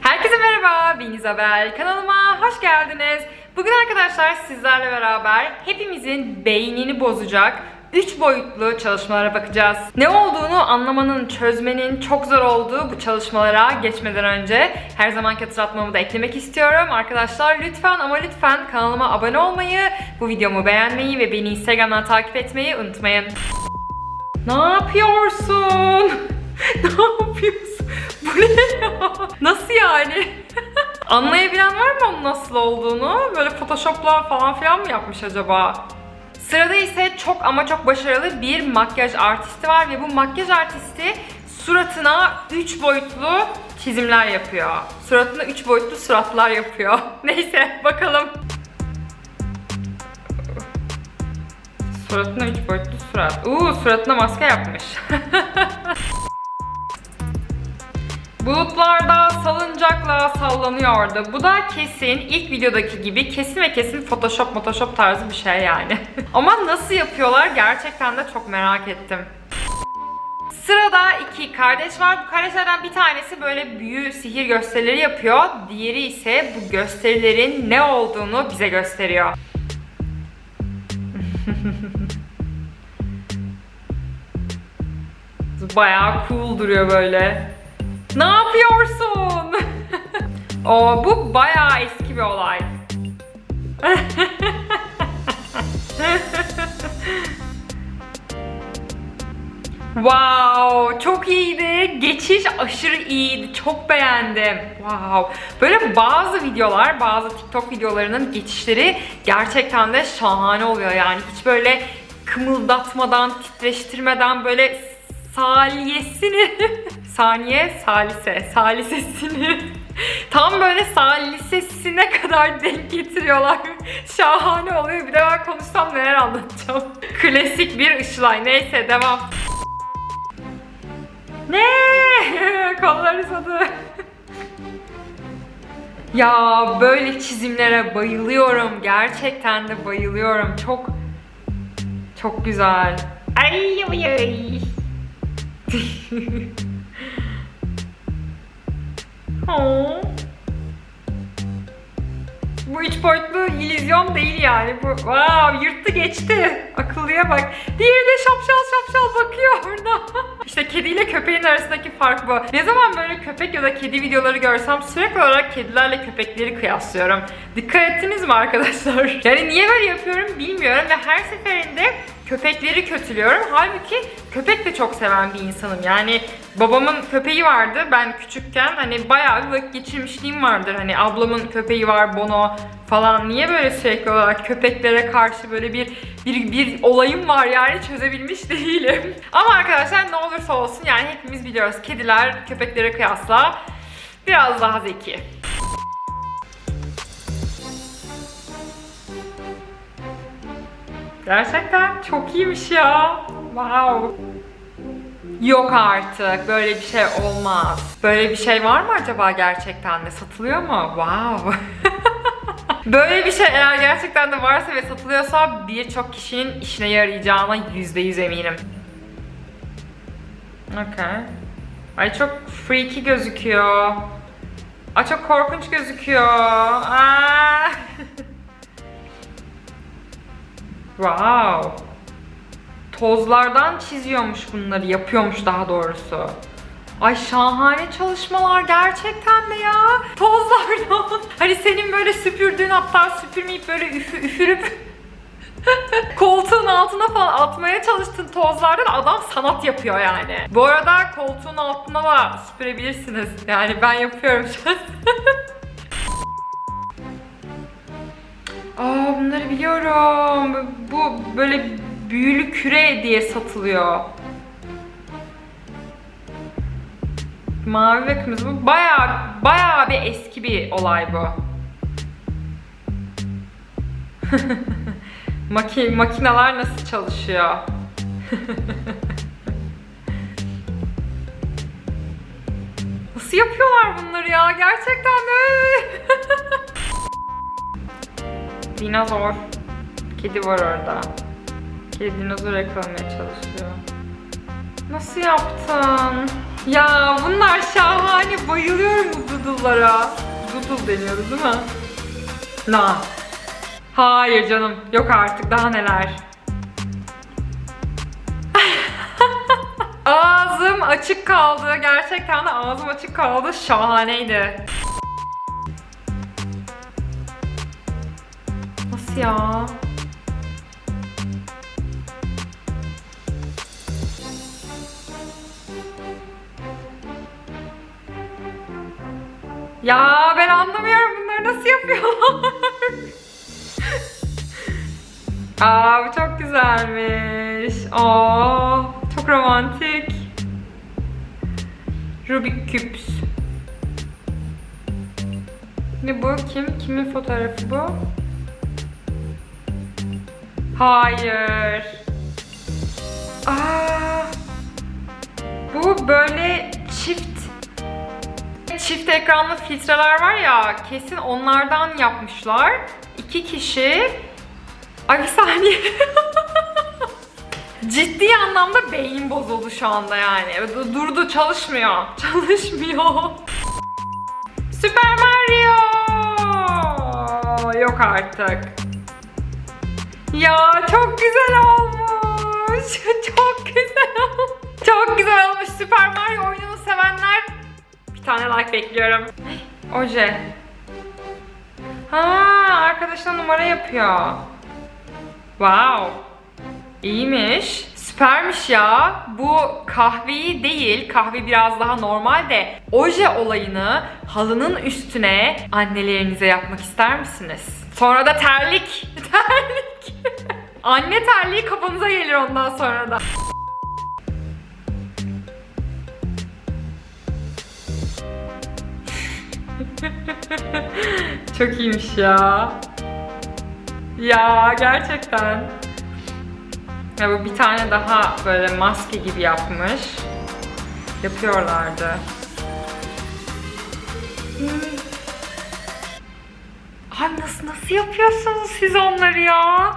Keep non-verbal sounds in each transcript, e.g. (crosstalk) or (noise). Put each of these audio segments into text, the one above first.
Herkese merhaba, ben İzabel. Kanalıma hoş geldiniz. Bugün arkadaşlar sizlerle beraber hepimizin beynini bozacak 3 boyutlu çalışmalara bakacağız. Ne olduğunu anlamanın, çözmenin çok zor olduğu bu çalışmalara geçmeden önce her zamanki hatırlatmamı da eklemek istiyorum. Arkadaşlar lütfen ama lütfen kanalıma abone olmayı, bu videomu beğenmeyi ve beni Instagram'dan takip etmeyi unutmayın. Ne yapıyorsun? (laughs) ne yapıyorsun? (laughs) Bu ne ya? Nasıl yani? (laughs) Anlayabilen var mı onun nasıl olduğunu? Böyle photoshopla falan filan mı yapmış acaba? Sırada ise çok ama çok başarılı bir makyaj artisti var ve bu makyaj artisti suratına 3 boyutlu çizimler yapıyor. Suratına 3 boyutlu suratlar yapıyor. (laughs) Neyse bakalım. Suratına 3 boyutlu surat. Uuu suratına maske yapmış. Bulutlarda salıncakla sallanıyordu. Bu da kesin ilk videodaki gibi kesin ve kesin Photoshop Photoshop tarzı bir şey yani. (laughs) Ama nasıl yapıyorlar gerçekten de çok merak ettim. Sırada iki kardeş var. Bu kardeşlerden bir tanesi böyle büyü, sihir gösterileri yapıyor. Diğeri ise bu gösterilerin ne olduğunu bize gösteriyor. (laughs) Bayağı cool duruyor böyle. Ne yapıyorsun? (laughs) o bu bayağı eski bir olay. (laughs) Wow, çok iyiydi. Geçiş aşırı iyiydi. Çok beğendim. Wow. Böyle bazı videolar, bazı TikTok videolarının geçişleri gerçekten de şahane oluyor. Yani hiç böyle kımıldatmadan, titreştirmeden böyle saliyesini saniye salise salisesini tam böyle salisesine kadar denk getiriyorlar. (laughs) Şahane oluyor. Bir de ben konuşsam neler anlatacağım. (laughs) Klasik bir ışılay. Neyse devam. Ne? (laughs) Kollar uzadı. ya böyle çizimlere bayılıyorum. Gerçekten de bayılıyorum. Çok çok güzel. Ay ay ay. Oh. Bu üç boyutlu illüzyon değil yani. Bu wow, yırttı geçti. Akıllıya bak. Diğeri de şapşal şapşal bakıyor orada. (laughs) işte kediyle köpeğin arasındaki fark bu. Ne zaman böyle köpek ya da kedi videoları görsem sürekli olarak kedilerle köpekleri kıyaslıyorum. Dikkat ettiniz mi arkadaşlar? (laughs) Yani niye böyle yapıyorum bilmiyorum ve her seferinde köpekleri kötülüyorum. Halbuki köpek de çok seven bir insanım. Yani babamın köpeği vardı ben küçükken. Hani bayağı bir vakit geçirmişliğim vardır. Hani ablamın köpeği var Bono falan. Niye böyle sürekli olarak köpeklere karşı böyle bir bir, bir olayım var yani çözebilmiş (laughs) değilim. Ama arkadaşlar ne olursa olsun yani hepimiz biliyoruz kediler köpeklere kıyasla biraz daha zeki. Gerçekten çok iyiymiş ya. Wow. Yok artık. Böyle bir şey olmaz. Böyle bir şey var mı acaba gerçekten de? Satılıyor mu? Wow. (laughs) Böyle bir şey eğer gerçekten de varsa ve satılıyorsa birçok kişinin işine yarayacağına %100 eminim. Okay. Ay çok freaky gözüküyor. Ay çok korkunç gözüküyor. Aa. (laughs) Wow. Tozlardan çiziyormuş bunları, yapıyormuş daha doğrusu. Ay şahane çalışmalar gerçekten de ya. Tozlardan. (laughs) Hani senin böyle süpürdüğün hatta süpürmeyip böyle üfü, üfürüp (laughs) koltuğun altına falan atmaya çalıştığın tozlardan adam sanat yapıyor yani. Bu arada koltuğun altına da süpürebilirsiniz. Yani ben yapıyorum şu (laughs) Aa bunları biliyorum. Bu böyle büyülü küre diye satılıyor. Mavi ve kırmızı bu bayağı bayağı bir eski bir olay bu. (laughs) Maki, makineler nasıl çalışıyor? (laughs) nasıl yapıyorlar bunları ya? Gerçekten de. (laughs) Dinozor. Kedi var orada. Kedi dinozor yakalamaya çalışıyor. Nasıl yaptın? Ya bunlar şahane. Bayılıyorum bu doodle'lara. Doodle deniyordu değil mi? Na. Hayır canım. Yok artık. Daha neler. (laughs) Ağzım açık kaldı. Gerçekten de ağzım açık kaldı. Şahaneydi. Nasıl ya? Ya ben anlamıyorum bunları nasıl yapıyorlar. (laughs) Aa bu çok güzelmiş. Aa çok romantik. Rubik Cubes. Ne bu? Kim? Kimin fotoğrafı bu? Hayır. Aa, bu böyle çift çift ekranlı filtreler var ya kesin onlardan yapmışlar. İki kişi Ay bir saniye. (laughs) Ciddi anlamda beynim bozuldu şu anda yani. Du- Durdu çalışmıyor. (laughs) Çalışmıyor. Süper Mario. Yok artık. Ya çok güzel olmuş. (laughs) Çok güzel olmuş. Çok güzel olmuş. Süper Mario oyununu sevenler bir tane like bekliyorum. Oje. Ha, arkadaşına numara yapıyor. Wow. İyiymiş. Süpermiş ya. Bu kahveyi değil, kahve biraz daha normal de oje olayını halının üstüne annelerinize yapmak ister misiniz? Sonra da terlik. (laughs) Terlik. Anne terliği kafanıza gelir ondan sonra da. (laughs) Çok iyiymiş ya. Ya gerçekten. Ya bu bir tane daha böyle maske gibi yapmış. Yapıyorlardı. Ay nasıl nasıl yapıyorsunuz siz onları ya?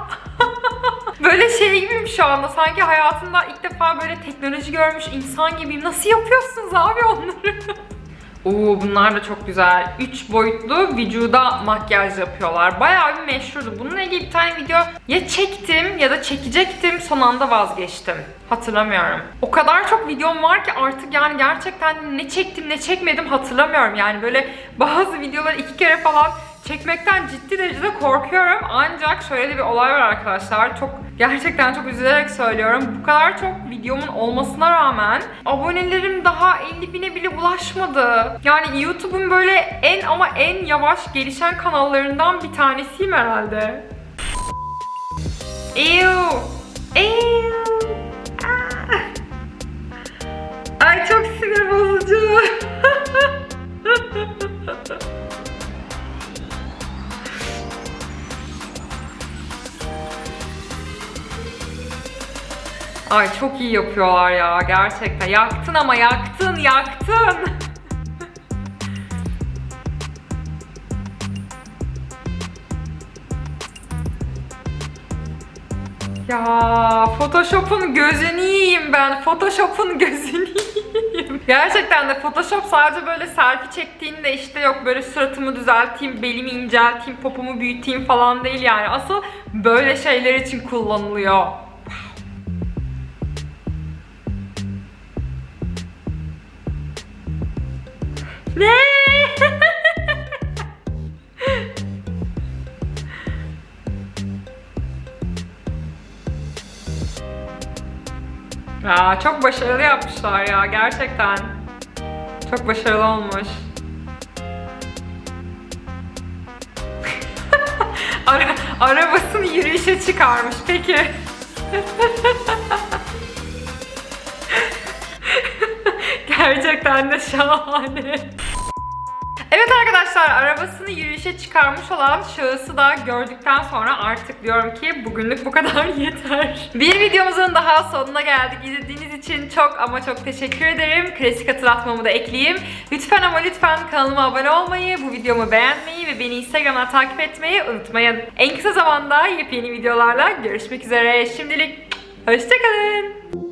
Gibiyim şu anda. Sanki hayatımda ilk defa böyle teknoloji görmüş insan gibiyim. Nasıl yapıyorsunuz abi onları? (laughs) Oo bunlar da çok güzel. 3 boyutlu vücuda makyaj yapıyorlar. Bayağı bir meşhurdu. Bununla ilgili bir tane video ya çektim ya da çekecektim. Son anda vazgeçtim. Hatırlamıyorum. O kadar çok videom var ki artık yani gerçekten ne çektim ne çekmedim hatırlamıyorum. Yani böyle bazı videoları iki kere falan çekmekten ciddi derecede korkuyorum. Ancak şöyle bir olay var arkadaşlar. Çok gerçekten çok üzülerek söylüyorum. Bu kadar çok videomun olmasına rağmen abonelerim daha 50 bine bile ulaşmadı. Yani YouTube'un böyle en ama en yavaş gelişen kanallarından bir tanesiyim herhalde. Ew. Ew. Ah. Ay çok sinir bozucu. (laughs) Ay çok iyi yapıyorlar ya gerçekten. Yaktın ama yaktın, yaktın. (laughs) ya Photoshop'un gözünü yiyeyim ben. Photoshop'un (laughs) gözünü yiyeyim. Gerçekten de Photoshop sadece böyle selfie çektiğinde işte yok böyle suratımı düzelteyim, belimi incelteyim, popomu büyüteyim falan değil yani. Asıl böyle şeyler için kullanılıyor. Ne? (laughs) ya çok başarılı yapmışlar ya gerçekten. Çok başarılı olmuş. (laughs) Ara, arabasını yürüyüşe çıkarmış peki. (laughs) Gerçekten de şahane. Evet arkadaşlar arabasını yürüyüşe çıkarmış olan şahısı da gördükten sonra artık diyorum ki bugünlük bu kadar (laughs) yeter. Bir videomuzun daha sonuna geldik. İzlediğiniz için çok ama çok teşekkür ederim. Klasik hatırlatmamı da ekleyeyim. Lütfen ama lütfen kanalıma abone olmayı, bu videomu beğenmeyi ve beni Instagram'dan takip etmeyi unutmayın. En kısa zamanda yepyeni videolarla görüşmek üzere. Şimdilik hoşçakalın.